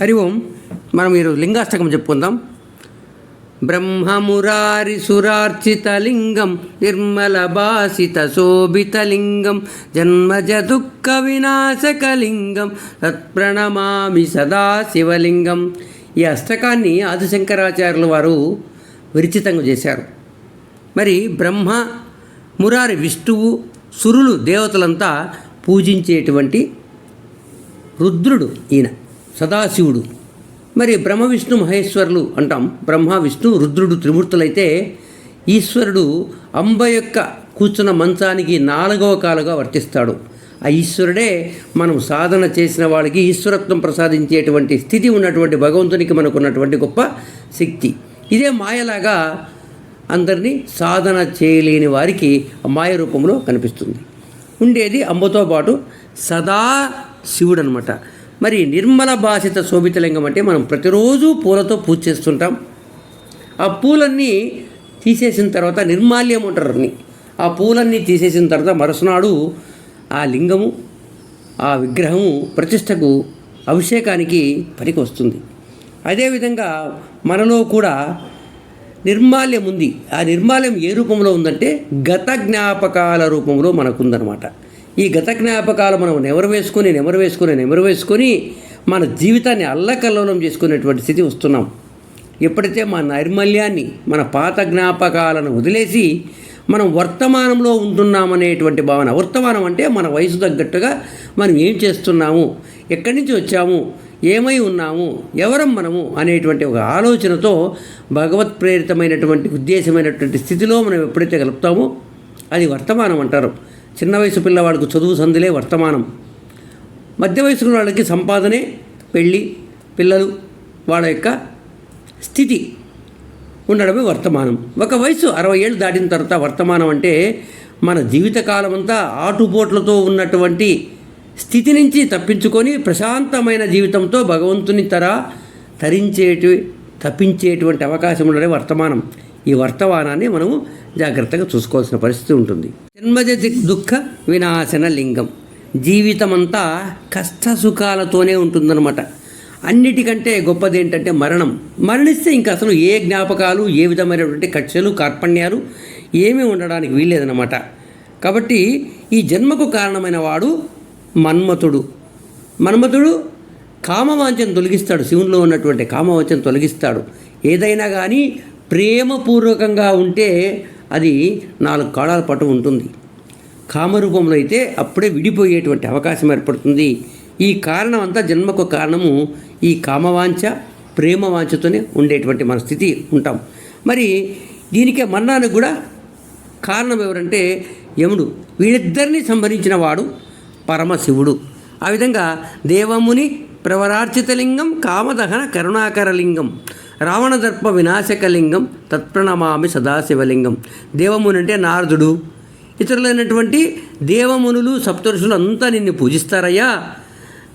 హరి ఓం. మనం ఈరోజు లింగాష్టకం చెప్పుకుందాం. బ్రహ్మమురారి సురార్చిత లింగం నిర్మల భాసిత శోభిత లింగం జన్మజ దుఃఖ వినాశక లింగం తత్ప్రణమామి సదా శివలింగం. ఈ అష్టకాన్ని ఆదిశంకరాచార్యుల వారు విరచితంగా చేశారు. మరి బ్రహ్మ మురారి విష్ణువు సురులు దేవతలంతా పూజించేటువంటి రుద్రుడు ఈయన. సదాశివుడు. మరి బ్రహ్మ విష్ణు మహేశ్వరులు అంటాం. బ్రహ్మ విష్ణు రుద్రుడు త్రిమూర్తులైతే ఈశ్వరుడు అంబ యొక్క కూర్చున్న మంచానికి నాలుగవ కాలుగా వర్తిస్తాడు. ఆ ఈశ్వరుడే మనం సాధన చేసిన వాళ్ళకి ఈశ్వరత్వం ప్రసాదించేటువంటి స్థితి ఉన్నటువంటి భగవంతునికి మనకున్నటువంటి గొప్ప శక్తి. ఇదే మాయలాగా అందరినీ సాధన చేయలేని వారికి మాయ రూపంలో కనిపిస్తుంది. ఉండేది అంబతో పాటు సదా శివుడు అనమాట మరి నిర్మల భాషిత శోభితలింగం అంటే మనం ప్రతిరోజు పూలతో పూజ చేస్తుంటాం. ఆ పూలన్నీ తీసేసిన తర్వాత నిర్మాల్యం అంటారు ఆ పూలన్నీ తీసేసిన తర్వాత మరుసనాడు ఆ లింగము ఆ విగ్రహము ప్రతిష్టకు అభిషేకానికి పనికి వస్తుంది. అదేవిధంగా మనలో కూడా నిర్మాల్యం ఉంది. ఆ నిర్మాల్యం ఏ రూపంలో ఉందంటే గత జ్ఞాపకాల రూపంలో మనకుందనమాట. ఈ గత జ్ఞాపకాలు మనం నెమరు వేసుకొని నెమరు వేసుకొని నెమరు వేసుకొని మన జీవితాన్ని అల్లకల్లోలం చేసుకునేటువంటి స్థితి వస్తున్నాం. ఎప్పుడైతే మన నైర్మల్యాన్ని మన పాత జ్ఞాపకాలను వదిలేసి మనం వర్తమానంలో ఉంటున్నామనేటువంటి భావన వర్తమానం అంటే మన వయసు తగ్గట్టుగా మనం ఏం చేస్తున్నాము ఎక్కడి నుంచి వచ్చాము ఏమై ఉన్నాము ఎవరం మనము అనేటువంటి ఒక ఆలోచనతో భగవత్ ప్రేరితమైనటువంటి ఉద్దేశమైనటువంటి స్థితిలో మనం ఎప్పుడైతే కలుపుతామో అది వర్తమానం అంటారు. చిన్న వయసు పిల్లవాడికి చదువు సందులే వర్తమానం. మధ్య వయసు వాళ్ళకి సంపాదనే పెళ్ళి పిల్లలు వాళ్ళ యొక్క స్థితి ఉండడమే వర్తమానం. ఒక వయసు అరవై ఏళ్ళు దాటిన తర్వాత వర్తమానం అంటే మన జీవితకాలం అంతా ఆటుపోట్లతో ఉన్నటువంటి స్థితి నుంచి తప్పించుకొని ప్రశాంతమైన జీవితంతో భగవంతుని తర తరించేటి తప్పించేటువంటి అవకాశం ఉండడే వర్తమానం. ఈ వర్తమానాన్ని మనము జాగ్రత్తగా చూసుకోవాల్సిన పరిస్థితి ఉంటుంది. జన్మజ దుఃఖ వినాశన లింగం. జీవితమంతా కష్ట సుఖాలతోనే ఉంటుందన్నమాట. అన్నిటికంటే గొప్పది ఏంటంటే మరణం. మరణిస్తే ఇంకా అసలు ఏ జ్ఞాపకాలు ఏ విధమైనటువంటి కక్షలు కార్పణ్యాలు ఏమీ ఉండడానికి వీల్లేదన్నమాట. కాబట్టి ఈ జన్మకు కారణమైన వాడు మన్మథుడు. మన్మథుడు కామవాంఛను తొలగిస్తాడు. శివునిలో ఉన్నటువంటి కామవాంఛను తొలగిస్తాడు. ఏదైనా కానీ ప్రేమపూర్వకంగా ఉంటే అది నాలుగు కాలాల పాటు ఉంటుంది. కామరూపంలో అయితే అప్పుడే విడిపోయేటువంటి అవకాశం ఏర్పడుతుంది. ఈ కారణం అంతా జన్మకు కారణము ఈ కామవాంఛ ప్రేమవాంఛతోనే ఉండేటువంటి మన స్థితి ఉంటాం. మరి దీనికే మరణానికి కూడా కారణం ఎవరంటే యముడు. వీళ్ళిద్దరిని సంహరించిన వాడు పరమశివుడు. ఆ విధంగా దేవముని ప్రవరార్చితలింగం కామదహన కరుణాకరలింగం. రావణదర్ప వినాశకలింగం తత్ప్రణమామి సదాశివలింగం. దేవముని అంటే నారదుడు. ఇతరులైనటువంటి దేవమునులు సప్తరుషులు అంతా నిన్ను పూజిస్తారయ్యా.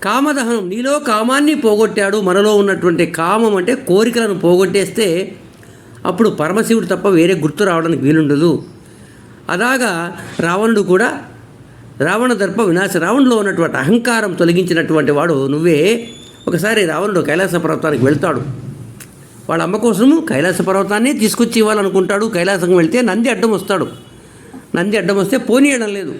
కామదహనం నీలో కామాన్ని పోగొట్టాడు. మనలో ఉన్నటువంటి కామం అంటే కోరికలను పోగొట్టేస్తే అప్పుడు పరమశివుడు తప్ప వేరే గుర్తు రావడానికి వీలుండదు. అలాగా రావణుడు కూడా రావణ దర్ప వినాశ రావణులో ఉన్నటువంటి అహంకారం తొలగించినటువంటి వాడు నువ్వే. ఒకసారి రావణుడు కైలాస పర్వతానికి వెళ్తాడు. వాళ్ళ అమ్మ కోసము కైలాస పర్వతాన్ని తీసుకొచ్చి ఇవ్వాలనుకుంటాడు. కైలాసం వెళ్తే నంది అడ్డం వస్తాడు. నంది అడ్డం వస్తే పోనీయడం లేదు.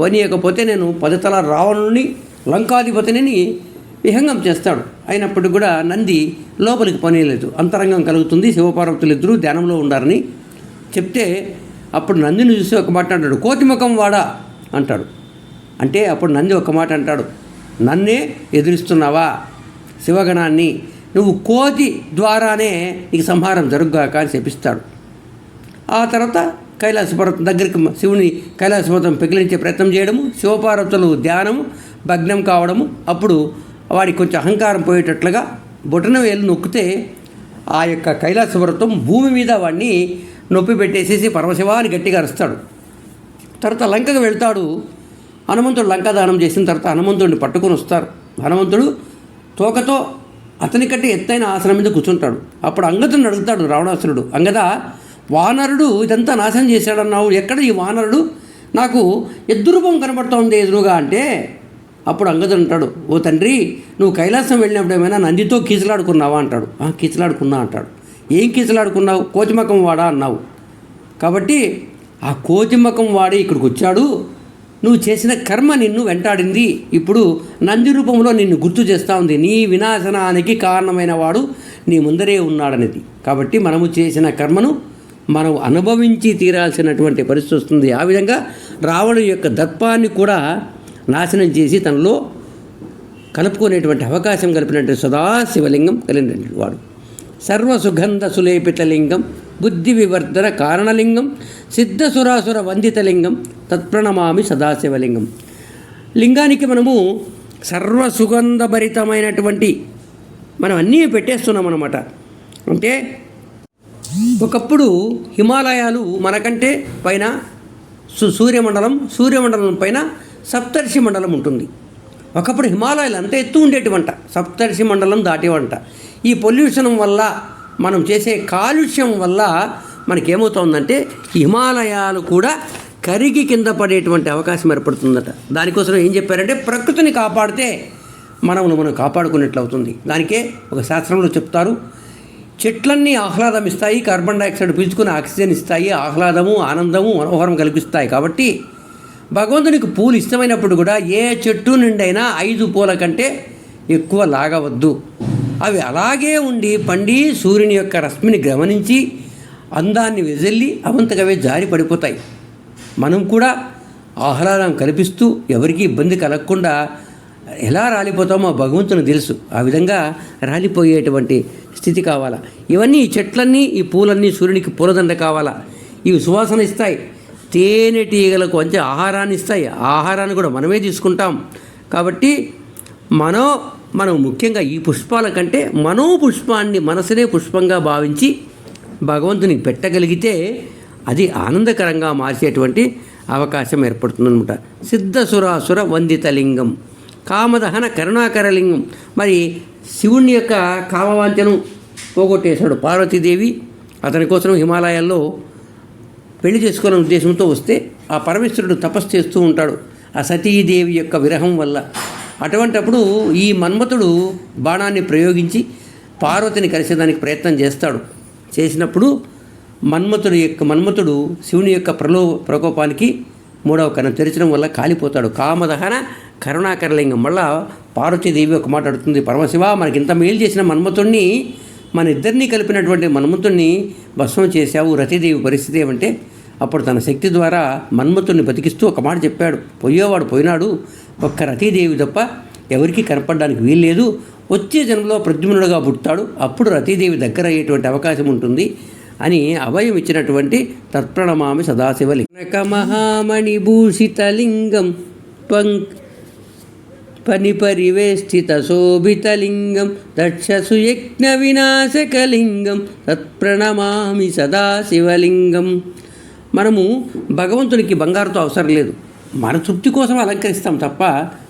పోనీయకపోతే నేను పదితల రావణుని లంకాధిపతిని విహంగం చేస్తాడు. అయినప్పటికీ కూడా నంది లోపలికి పోనీయలేదు. అంతరంగం కలుగుతుంది. శివపార్వతులు ఇద్దరూ ధ్యానంలో ఉండారని చెప్తే అప్పుడు నందిని చూసి ఒక మాట అంటాడు. కోతిముఖం వాడా? అంటాడు. అంటే అప్పుడు నంది ఒక మాట అంటాడు. నన్నే ఎదురిస్తున్నావా? శివగణాన్ని నువ్వు కోతి ద్వారానే నీకు సంహారం జరుగుగాక అని చెప్పిస్తాడు. ఆ తర్వాత కైలాసపర్వతం దగ్గరికి శివుని కైలాసపర్వతం పెకిలించే ప్రయత్నం చేయడము శివపార్వతులు ధ్యానము భగ్నం కావడము అప్పుడు వాడికి కొంచెం అహంకారం పోయేటట్లుగా బొటన వేలు నొక్కితే ఆ యొక్క కైలాసపర్వతం భూమి మీద వాడిని నొప్పి పెట్టేసేసి పరమశివాన్ని గట్టిగా అరుస్తాడు. తర్వాత లంకకు వెళ్తాడు. హనుమంతుడు లంక దానం చేసిన తర్వాత హనుమంతుడిని పట్టుకొని వస్తారు. హనుమంతుడు తోకతో అతని కంటే ఎత్తైన ఆసనం మీద కూర్చుంటాడు. అప్పుడు అంగదుని అడుగుతాడు రావణాసురుడు అంగద వానరుడు ఇదంతా నాశనం చేశాడన్నావు. ఎక్కడ ఈ వానరుడు? నాకు ఎద్దురూపం కనబడుతోంది ఎదురుగా అంటే అప్పుడు అంగదుడు అంటాడు ఓ తండ్రి నువ్వు కైలాసం వెళ్ళినప్పుడు ఏమైనా నందితో కీచలాడుకున్నావా? అంటాడు. "ఆ, అంటాడు. ఏం కీచులాడుకున్నావు? కోతిమకం వాడా? అన్నావు. కాబట్టి ఆ కోతిమకం వాడి ఇక్కడికి వచ్చాడు. నువ్వు చేసిన కర్మ నిన్ను వెంటాడింది. ఇప్పుడు నంది రూపంలో నిన్ను గుర్తు చేస్తూ ఉంది. నీ వినాశనానికి కారణమైన వాడు నీ ముందరే ఉన్నాడనేది. కాబట్టి మనము చేసిన కర్మను మనం అనుభవించి తీరాల్సినటువంటి పరిస్థితి వస్తుంది. ఆ విధంగా రావణు యొక్క దర్పాన్ని కూడా నాశనం చేసి తనలో కలుపుకునేటువంటి అవకాశం కలిపినటువంటి సదాశివలింగం కలిగినటువంటి వాడు. సర్వసుగంధ సులేపితలింగం బుద్ధి వివర్ధన కారణలింగం సిద్ధసురాసుర వందితలింగం తత్ప్రణమామి సదాశివలింగం. లింగానికి మనము సర్వసుగంధభరితమైనటువంటి మనం అన్నీ పెట్టేస్తున్నాం అన్నమాట అంటే ఒకప్పుడు హిమాలయాలు మనకంటే పైన సు- సూర్యమండలం సూర్యమండలం పైన సప్తర్షి మండలం ఉంటుంది. ఒకప్పుడు హిమాలయాలు అంత ఎత్తు ఉండేటివంట. సప్తర్షి మండలం దాటేవంట. ఈ పొల్యూషన్ వల్ల మనం చేసే కాలుష్యం వల్ల మనకేమవుతోందంటే హిమాలయాలు కూడా కరిగి కింద పడేటువంటి అవకాశం ఏర్పడుతుందట. దానికోసం ఏం చెప్పారంటే ప్రకృతిని కాపాడితే మనమును మనం కాపాడుకున్నట్లు అవుతుంది దానికే ఒక శాస్త్రంలో చెప్తారు చెట్లన్నీ ఆహ్లాదం ఇస్తాయి కార్బన్ డైఆక్సైడ్ పీల్చుకుని ఆక్సిజన్ ఇస్తాయి ఆహ్లాదము ఆనందము మనోహరం కల్పిస్తాయి కాబట్టి భగవంతునికి పూలు ఇష్టమైనప్పుడు కూడా ఏ చెట్టు నుండైనా ఐదు పూల కంటే ఎక్కువ లాగవద్దు. అవి అలాగే ఉండి పండి సూర్యుని యొక్క రశ్మిని గమనించి అందాన్ని వెజల్లి అవంతకవే జారి పడిపోతాయి. మనం కూడా ఆహ్లాదం కల్పిస్తూ ఎవరికి ఇబ్బంది కలగకుండా ఎలా రాలిపోతామో భగవంతుని తెలుసు. ఆ విధంగా రాలిపోయేటువంటి స్థితి కావాలా? ఇవన్నీ ఈ చెట్లన్నీ ఈ పూలన్నీ సూర్యునికి పూలదండ కావాలా? ఇవి సువాసన ఇస్తాయి. తేనెటీగలకు మంచి ఆహారాన్ని ఇస్తాయి. ఆహారాన్ని కూడా మనమే తీసుకుంటాం. కాబట్టి మనో మనం ముఖ్యంగా ఈ పుష్పాల కంటే మనో పుష్పాన్ని మనసునే పుష్పంగా భావించి భగవంతునికి పెట్టగలిగితే అది ఆనందకరంగా మార్చేటువంటి అవకాశం ఏర్పడుతుందన్నమాట. సిద్ధసురాసుర వందితలింగం కామదహన కరుణాకరలింగం. మరి శివుని యొక్క కామవాంఛను పోగొట్టేశాడు పార్వతీదేవి. అతని కోసం హిమాలయాల్లో పెళ్ళి చేసుకునే ఉద్దేశంతో వస్తే ఆ పరమేశ్వరుడు తపస్సు చేస్తూ ఉంటాడు ఆ సతీదేవి యొక్క విరహం వల్ల. అటువంటప్పుడు ఈ మన్మథుడు బాణాన్ని ప్రయోగించి పార్వతిని కలిసేదానికి ప్రయత్నం చేస్తాడు. చేసినప్పుడు మన్మథుడు యొక్క మన్మథుడు శివుని యొక్క ప్రలో ప్రకోపానికి మూడవ కన్నం తెరచడం వల్ల కాలిపోతాడు. కామదహన కరుణాకరలింగం. మళ్ళా పార్వతీదేవి ఒక మాట అడుగుతుంది. పరమశివ మనకి ఇంత మేలు చేసిన మన్మథుణ్ణి మన ఇద్దరినీ కలిపినటువంటి మన్మథుణ్ణి భస్మం చేశావు. రతిదేవి పరిస్థితి ఏమంటే అప్పుడు తన శక్తి ద్వారా మన్మథుణ్ణి బతికిస్తూ ఒక మాట చెప్పాడు. పోయేవాడు పోయినాడు. ఒక్క రతీదేవి తప్ప ఎవరికీ కనపడడానికి వీల్లేదు. వచ్చే జన్మలో ప్రద్యుమ్నుడుగా పుడతాడు. అప్పుడు రతీదేవి దగ్గర అయ్యేటువంటి అవకాశం ఉంటుంది అని అభయం ఇచ్చినటువంటి తత్ప్రణమామి సదాశివలింగ మహామణి భూషితలింగం త్వం పనిపరివేష్టిత శోభితలింగం దక్షసుయజ్ఞ వినాశకలింగం తత్ప్రణమామి సదాశివలింగం. మనము భగవంతునికి బంగారుతో అవసరం లేదు. మన తృప్తి కోసం అలంకరిస్తాం తప్ప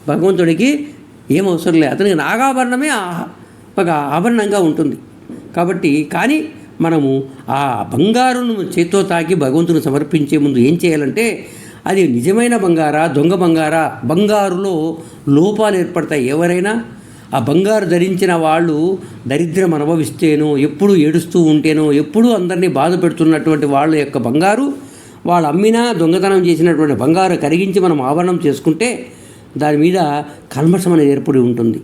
భగవంతుడికి ఏం అవసరం లేదు. అతనికి నాగాభరణమే ఒక ఆభరణంగా ఉంటుంది. కాబట్టి కానీ మనము ఆ బంగారును చేత్తో తాకి భగవంతుని సమర్పించే ముందు ఏం చేయాలంటే అది నిజమైన బంగారా దొంగ బంగారా బంగారులో లోపాలు ఏర్పడతాయి. ఎవరైనా ఆ బంగారు ధరించిన వాళ్ళు దరిద్రం అనుభవిస్తేనో ఎప్పుడు ఏడుస్తూ ఉంటేనో ఎప్పుడూ అందరినీ బాధ పెడుతున్నటువంటి వాళ్ళ యొక్క బంగారు వాళ్ళు అమ్మినా దొంగతనం చేసినటువంటి బంగారు కరిగించి మనం ఆవరణం చేసుకుంటే దాని మీద కల్మషం అనేది ఏర్పడి ఉంటుంది.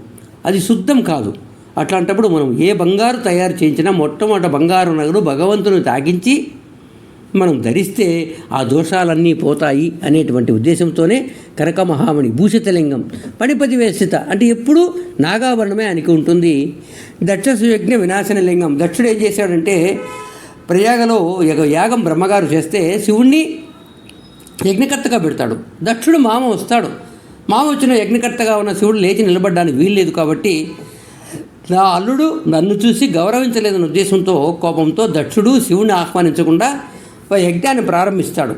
అది శుద్ధం కాదు. అట్లాంటప్పుడు మనం ఏ బంగారు తయారు చేయించినా మొట్టమొదట బంగారు నగలు భగవంతుని తాగించి మనం ధరిస్తే ఆ దోషాలన్నీ పోతాయి అనేటువంటి ఉద్దేశంతోనే కనక మహామణి భూషితలింగం పణిపతి వేసిత అంటే ఎప్పుడు నాగాభరణమే ఆయనకి ఉంటుంది. దక్ష సుయజ్ఞ వినాశన లింగం. దక్షుడు ఏం చేశాడంటే ప్రయాగలో యాగం బ్రహ్మగారు చేస్తే శివుణ్ణి యజ్ఞకర్తగా పెడతాడు. దక్షుడు మామ వస్తాడు. మామ వచ్చిన యజ్ఞకర్తగా ఉన్న శివుడు లేచి నిలబడడానికి వీల్లేదు కాబట్టి నా అల్లుడు నన్ను చూసి గౌరవించలేదన్న ఉద్దేశంతో కోపంతో దక్షుడు శివుని ఆహ్వానించకుండా యజ్ఞాన్ని ప్రారంభిస్తాడు.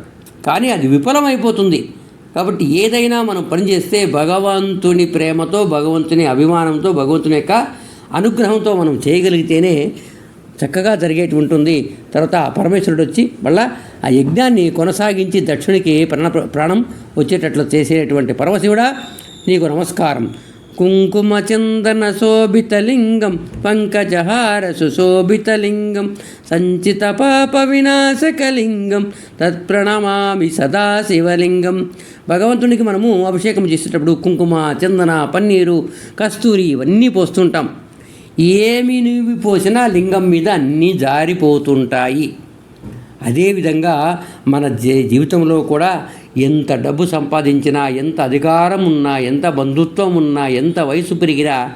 కానీ అది విఫలమైపోతుంది. కాబట్టి ఏదైనా మనం పనిచేస్తే భగవంతుని ప్రేమతో భగవంతుని అభిమానంతో భగవంతుని యొక్క అనుగ్రహంతో మనం చేయగలిగితేనే చక్కగా జరిగేటి ఉంటుంది. తర్వాత ఆ పరమేశ్వరుడు వచ్చి మళ్ళా ఆ యజ్ఞాన్ని కొనసాగించి దక్షునికి ప్రాణ ప్రాణం వచ్చేటట్లు చేసేటువంటి పరమశివుడా నీకు నమస్కారం. కుంకుమ చందన శోభితలింగం పంకజహార సుశోభితలింగం సంచిత పాప వినాశకలింగం తత్ప్రణమామి సదా శివలింగం భగవంతునికి మనము అభిషేకం చేసేటప్పుడు కుంకుమ చందన పన్నీరు కస్తూరి ఇవన్నీ పోస్తుంటాం. ఏమి నువ్వు పోసినా లింగం మీద అన్నీ జారిపోతుంటాయి. అదేవిధంగా మన జీవితంలో కూడా ఎంత డబ్బు సంపాదించినా ఎంత అధికారం ఉన్నా ఎంత బంధుత్వం ఉన్నా ఎంత వయసు పెరిగినా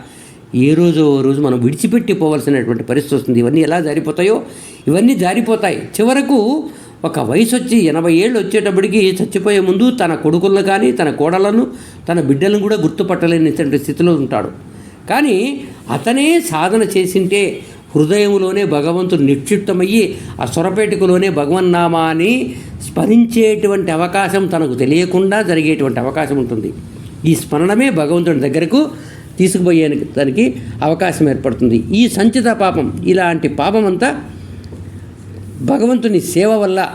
ఏ రోజు ఓ రోజు మనం విడిచిపెట్టి పోవలసినటువంటి పరిస్థితి వస్తుంది. ఇవన్నీ ఎలా జారిపోతాయో? ఇవన్నీ జారిపోతాయి. చివరకు ఒక వయసు వచ్చి ఎనభై ఏళ్ళు వచ్చేటప్పటికి చచ్చిపోయే ముందు తన కొడుకులను కానీ తన కోడలను తన బిడ్డలను కూడా గుర్తుపట్టలేనిటువంటి స్థితిలో ఉంటాడు. కానీ అతనే సాధన చేసింటే హృదయంలోనే భగవంతుడు నిక్షిప్తమయ్యి ఆ స్వరపేటికలోనే భగవన్నామాన్ని స్మరించేటువంటి అవకాశం తనకు తెలియకుండా జరిగేటువంటి అవకాశం ఉంటుంది. ఈ స్మరణమే భగవంతుడి దగ్గరకు తీసుకుపోయే దానికి అవకాశం ఏర్పడుతుంది. ఈ సంచిత పాపం ఇలాంటి పాపం అంతా భగవంతుని సేవ వల్ల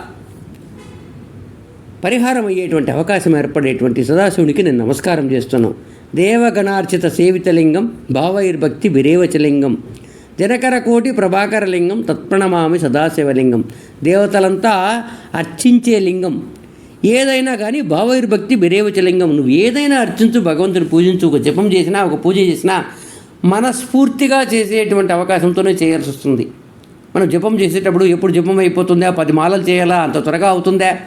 పరిహారం అయ్యేటువంటి అవకాశం ఏర్పడేటువంటి సదాశివునికి నేను నమస్కారం చేస్తున్నాను. దేవగణార్చిత సేవితలింగం భావైర్భక్తి విరేవచలింగం దినకర కోటి ప్రభాకర లింగం తత్ప్రణమామి సదాశివలింగం దేవతలంతా అర్చించే లింగం. ఏదైనా కానీ భావైర్భక్తి బిరేవచలింగం నువ్వు ఏదైనా అర్చించు భగవంతుని పూజించు ఒక జపం చేసినా ఒక పూజ చేసినా మనస్ఫూర్తిగా చేసేటువంటి అవకాశంతోనే చేయాల్సి వస్తుంది. మనం జపం చేసేటప్పుడు ఎప్పుడు జపం అయిపోతుందా? పది మాలలు చేయాలా? అంత త్వరగా అవుతుందా?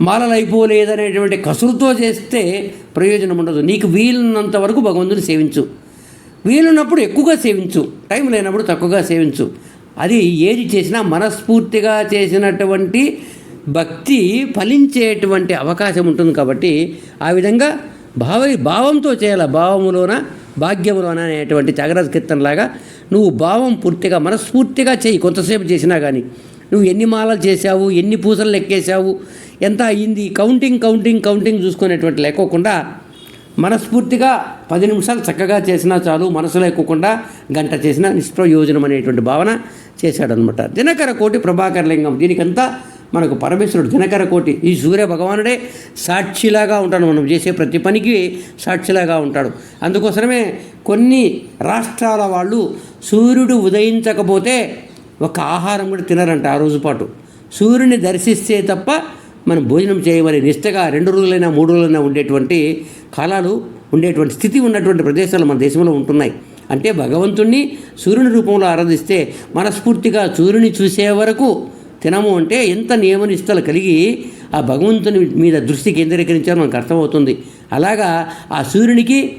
మాలలైపోలేదనేటువంటి కసురుతో చేస్తే ప్రయోజనం ఉండదు. నీకు వీలున్నంత వరకు భగవంతుని సేవించు. వీలున్నప్పుడు ఎక్కువగా సేవించు. టైం లేనప్పుడు తక్కువగా సేవించు. అది ఏది చేసినా మనస్ఫూర్తిగా చేసినటువంటి భక్తి ఫలించేటువంటి అవకాశం ఉంటుంది కాబట్టి ఆ విధంగా భావ భావంతో చేయాలి? భావములోన? భాగ్యములోన? అనేటువంటి జాగ్రత్త కీర్తనలాగా నువ్వు భావం పూర్తిగా మనస్ఫూర్తిగా చేయి. కొంతసేపు చేసినా కానీ నువ్వు ఎన్ని మాలలు చేశావు ఎన్ని పూసలు లెక్కేశావు ఎంత అయ్యింది? కౌంటింగ్ కౌంటింగ్ కౌంటింగ్ చూసుకునేటువంటి లేకోకుండా మనస్ఫూర్తిగా పది నిమిషాలు చక్కగా చేసినా చాలు మనసులో ఎక్కువకుండా గంట చేసిన నిష్ప్రయోజనం అనేటువంటి భావన చేశాడనమాట దినకర కోటి ప్రభాకర లింగం. దీనికంతా మనకు పరమేశ్వరుడు దినకర కోటి. ఈ సూర్య భగవానుడే సాక్షిలాగా ఉంటాడు. మనం చేసే ప్రతి పనికి సాక్షిలాగా ఉంటాడు. అందుకోసమే కొన్ని రాష్ట్రాల వాళ్ళు సూర్యుడు ఉదయించకపోతే ఒక ఆహారం కూడా తినరంట ఆ రోజు పాటు. సూర్యుని దర్శిస్తే తప్ప మనం భోజనం చేయమని నిష్టగా రెండు రోజులైనా మూడు రోజులైనా ఉండేటువంటి కాలాలు ఉండేటువంటి స్థితి ఉన్నటువంటి ప్రదేశాలు మన దేశంలో ఉంటున్నాయి. అంటే భగవంతుణ్ణి సూర్యుని రూపంలో ఆరాధిస్తే మనస్ఫూర్తిగా సూర్యుని చూసే వరకు తినము అంటే ఎంత నియమనిష్టలు కలిగి ఆ భగవంతుని మీద దృష్టి కేంద్రీకరించాలో మనకు అర్థమవుతుంది. అలాగా ఆ సూర్యునికి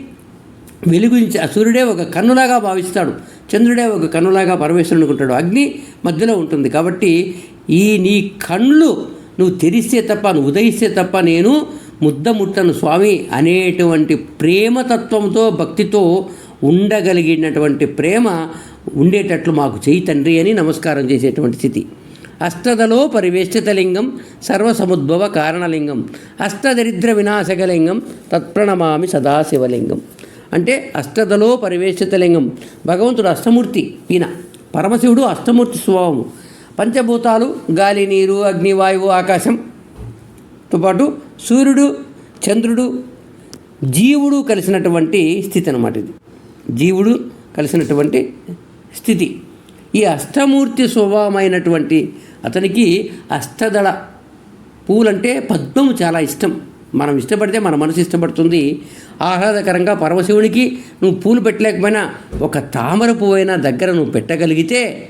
వెలుగుంచి ఆ సూర్యుడే ఒక కన్నులాగా భావిస్తాడు. చంద్రుడే ఒక కన్నులాగా పరమేశ్వరుడు అనుకుంటాడు. అగ్ని మధ్యలో ఉంటుంది. కాబట్టి ఈ నీ కళ్ళు నువ్వు తెరిస్తే తప్ప నువ్వు ఉదయిస్తే తప్ప నేను ముద్దముట్టను స్వామి అనేటువంటి ప్రేమతత్వంతో భక్తితో ఉండగలిగినటువంటి ప్రేమ ఉండేటట్లు మాకు చేయి తండ్రి అని నమస్కారం చేసేటువంటి స్థితి. అష్టదలో పరివేష్టితలింగం సర్వసముద్భవ కారణలింగం అష్టదరిద్ర వినాశకలింగం తత్ప్రణమామి సదాశివలింగం. అంటే అష్టదలో పరివేష్టితలింగం భగవంతుడు అష్టమూర్తి ఈయన. పరమశివుడు అష్టమూర్తి స్వభావము. పంచభూతాలు గాలి నీరు అగ్ని వాయువు ఆకాశంతో పాటు సూర్యుడు చంద్రుడు జీవుడు కలిసినటువంటి స్థితి అనమాట ఇది. జీవుడు కలిసినటువంటి స్థితి. ఈ అష్టమూర్తి స్వభావమైనటువంటి అతనికి అష్టదళ పూలంటే పద్మము చాలా ఇష్టం. మనం ఇష్టపడితే మన మనసు ఇష్టపడుతుంది. ఆహ్లాదకరంగా పరమశివునికి నువ్వు పూలు పెట్టలేకపోయినా ఒక తామర పువ్వైనా దగ్గర నువ్వు పెట్టగలిగితే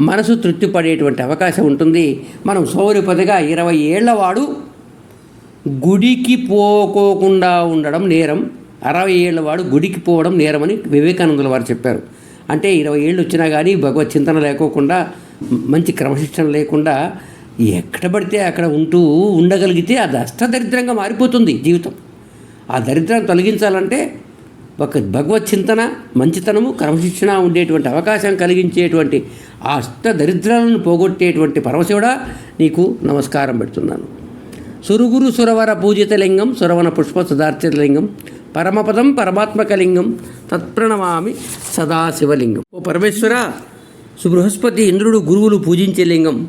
మనసు తృప్తి పడేటువంటి అవకాశం ఉంటుంది. మనం సౌర్యపదిగా ఇరవై ఏళ్ళవాడు గుడికి పోకోకుండా ఉండడం నేరం. అరవై ఏళ్ళ వాడు గుడికి పోవడం నేరమని వివేకానందుల వారు చెప్పారు. అంటే ఇరవై ఏళ్ళు వచ్చినా కానీ భగవత్ చింతన లేకోకుండా మంచి క్రమశిక్షణ లేకుండా ఎక్కడ పడితే అక్కడ ఉంటూ ఉండగలిగితే అది అష్టదరిద్రంగా మారిపోతుంది జీవితం. ఆ దరిద్రం తొలగించాలంటే ఒక భగవత్ చింతన మంచితనము క్రమశిక్షణ ఉండేటువంటి అవకాశం కలిగించేటువంటి ఆ అష్ట దరిద్రాలను పోగొట్టేటువంటి పరమశివుడా నీకు నమస్కారం పెడుతున్నాను. సురుగురు సురవర పూజిత లింగం సురవన పుష్ప సుధార్చితలింగం పరమపదం పరమాత్మకలింగం తత్ప్రణమామి సదాశివలింగం ఓ పరమేశ్వర సుబృహస్పతి ఇంద్రుడు గురువులు పూజించే లింగం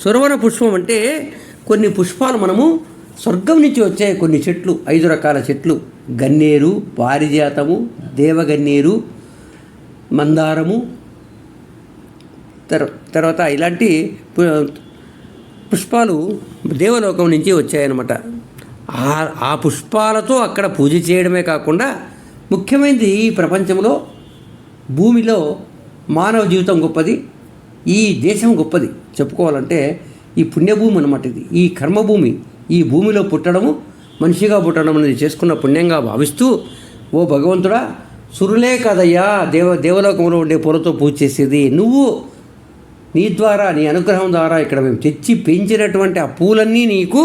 సురవన పుష్పం అంటే కొన్ని పుష్పాలు మనము స్వర్గం నుంచి వచ్చే కొన్ని చెట్లు ఐదు రకాల చెట్లు. గన్నేరు పారిజాతము దేవగన్నేరు మందారము తర్వా- తర్వాత ఇలాంటి పుష్పాలు దేవలోకం నుంచి వచ్చాయన్నమాట. ఆ పుష్పాలతో అక్కడ పూజ చేయడమే కాకుండా ముఖ్యమైనది ఈ ప్రపంచంలో భూమిలో మానవ జీవితం గొప్పది. ఈ దేశం గొప్పది. చెప్పుకోవాలంటే ఈ పుణ్యభూమి అనమాట ఇది. ఈ కర్మభూమి ఈ భూమిలో పుట్టడము మనిషిగా పుట్టడం అనేది చేసుకున్న పుణ్యంగా భావిస్తూ ఓ భగవంతుడా సురులే కదయ్యా దేవ దేవలోకంలో ఉండే పొలతో పూజ చేసేది. నువ్వు నీ ద్వారా నీ అనుగ్రహం ద్వారా ఇక్కడ మేము తెచ్చి పెంచినటువంటి ఆ పూలన్నీ నీకు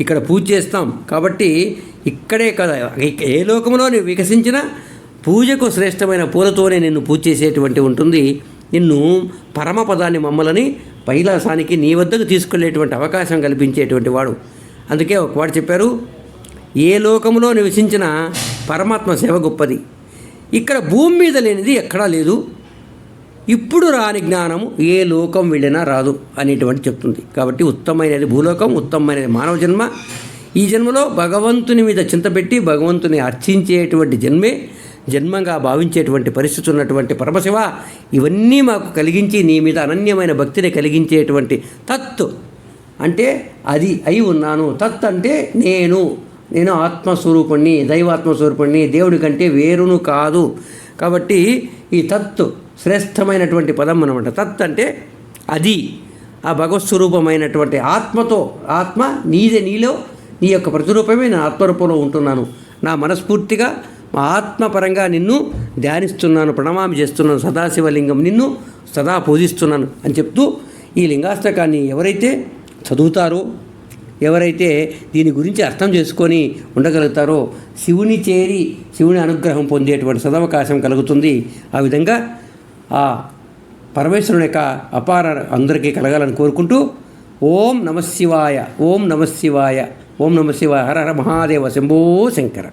ఇక్కడ పూజ చేస్తాం. కాబట్టి ఇక్కడే కదా ఏ లోకంలో నువ్వు వికసించినా పూజకు శ్రేష్టమైన పూలతోనే నిన్ను పూజ చేసేటువంటి ఉంటుంది. నిన్ను పరమపదాన్ని మమ్మలని పైలాసానికి నీ వద్దకు తీసుకెళ్ళేటువంటి అవకాశం కల్పించేటువంటి వాడు. అందుకే ఒకవాడు చెప్పారు ఏ లోకంలో నివసించిన పరమాత్మ సేవ గొప్పది. ఇక్కడ భూమి మీద లేనిది ఎక్కడా లేదు. ఇప్పుడు రాని జ్ఞానము ఏ లోకం వెళ్ళినా రాదు అనేటువంటి చెప్తుంది. కాబట్టి ఉత్తమైనది భూలోకం ఉత్తమమైనది మానవ జన్మ. ఈ జన్మలో భగవంతుని మీద చింతపెట్టి భగవంతుని అర్చించేటువంటి జన్మే జన్మంగా భావించేటువంటి పరిస్థితి ఉన్నటువంటి పరమశివ ఇవన్నీ మాకు కలిగించి నీ మీద అనన్యమైన భక్తిని కలిగించేటువంటి తత్. అంటే అది అయి ఉన్నాను. తత్ అంటే నేను. నేను ఆత్మస్వరూపుణ్ణి దైవాత్మస్వరూపుణ్ణి దేవుడి కంటే వేరును కాదు. కాబట్టి ఈ తత్ శ్రేష్టమైనటువంటి పదం అనమాట తత్ అంటే అది. ఆ భగవత్ స్వరూపమైనటువంటి ఆత్మతో ఆత్మ నీదే నీలో నీ యొక్క ప్రతిరూపమే నా ఆత్మరూపంలో ఉంటున్నాను. నా మనస్ఫూర్తిగా ఆత్మపరంగా నిన్ను ధ్యానిస్తున్నాను ప్రణమామి చేస్తున్నాను సదాశివలింగం నిన్ను సదా పూజిస్తున్నాను అని చెప్తూ ఈ లింగాష్టకాన్ని ఎవరైతే చదువుతారో ఎవరైతే దీని గురించి అర్థం చేసుకొని ఉండగలుగుతారో శివుని చేరి శివుని అనుగ్రహం పొందేటువంటి సదవకాశం కలుగుతుంది. ఆ విధంగా ఆ పరమేశ్వరుని యొక్క అపార అందరికీ కలగాలని కోరుకుంటూ ఓం నమశివాయ ఓం నమశివాయ ఓం నమశివాయ హర హర మహాదేవ శంభో శంకర.